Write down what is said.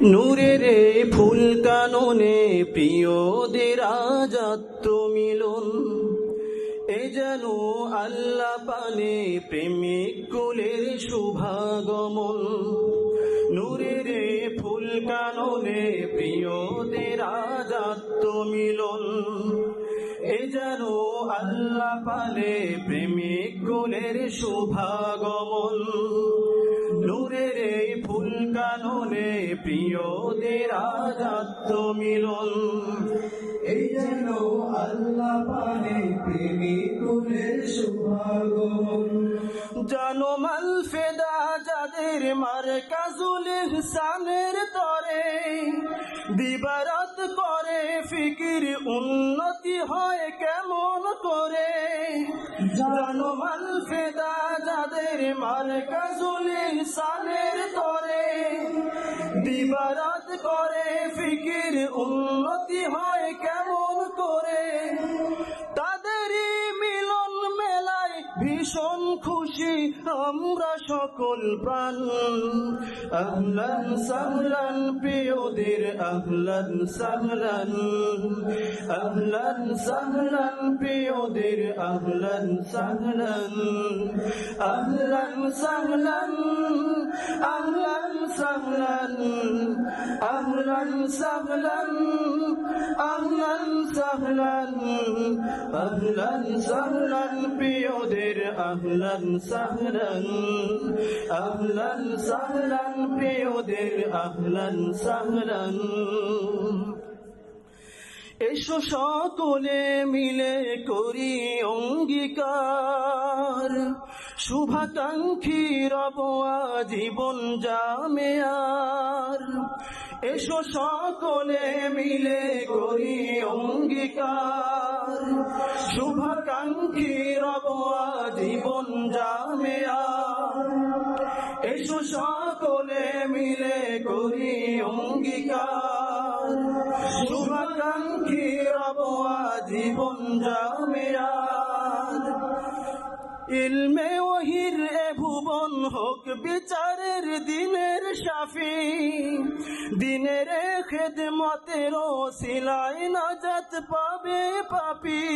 নূরের ফুল কাননে প্রিয়দের আজাত্য মিলন। এ যেন আল্লাহ পানে প্রেমিক কুলের শুভাগমন। নূরের ফুল কাননে প্রিয়দের আজাত্য মিলন। এ যেন আল্লাহ পালে প্রেমিক কুলের শুভাগমন। কাননে প্রিয়দের আজাত্য মিলন। এই যেন আল্লাহ পানে প্রেমিক কুলের শুভাগমন জানো মাল ফেদা যাদের মার কাজুল ইহসানের তরে, দিবারাত করে ফিকির উন্নতি হয় কেমন করে। জানো মাল ফেদা যাদের মার কাজুল ইহসানের তরে দিবারাত করে, ফিকির উন্নতি হয় কেমন করে? তাদেরই মিলন মেলায় ভীষণ খুশি আমরা সকল প্রাণ। আহলান সাহলান, প্রিয়দের আহলান সাহলান। আহলান সাহলান, প্রিয়দের আহলান সাহলান। আহলান সাহলান আহলান সাহলান আহলান সাহলান আহলান সাহলান আহলান সাহলান প্রিয়দের আহলান সাহলান আহলান সাহলান প্রিয়দের আহলান সাহলান এসো সকলে মিলে করি অঙ্গীকার। শুভাকাঙ্ক্ষী রব জীবন জামে আর। এসো সকলে মিলে করি অঙ্গীকার। শুভাকাঙ্ক্ষী রব জীবন জামে আর। এসো সকলে মিলে করি অঙ্গীকার। ভুবন হোক বিচারের দিনের সাফি দিনের খেদমতের সিলাই নাজাত পাবে পাপি।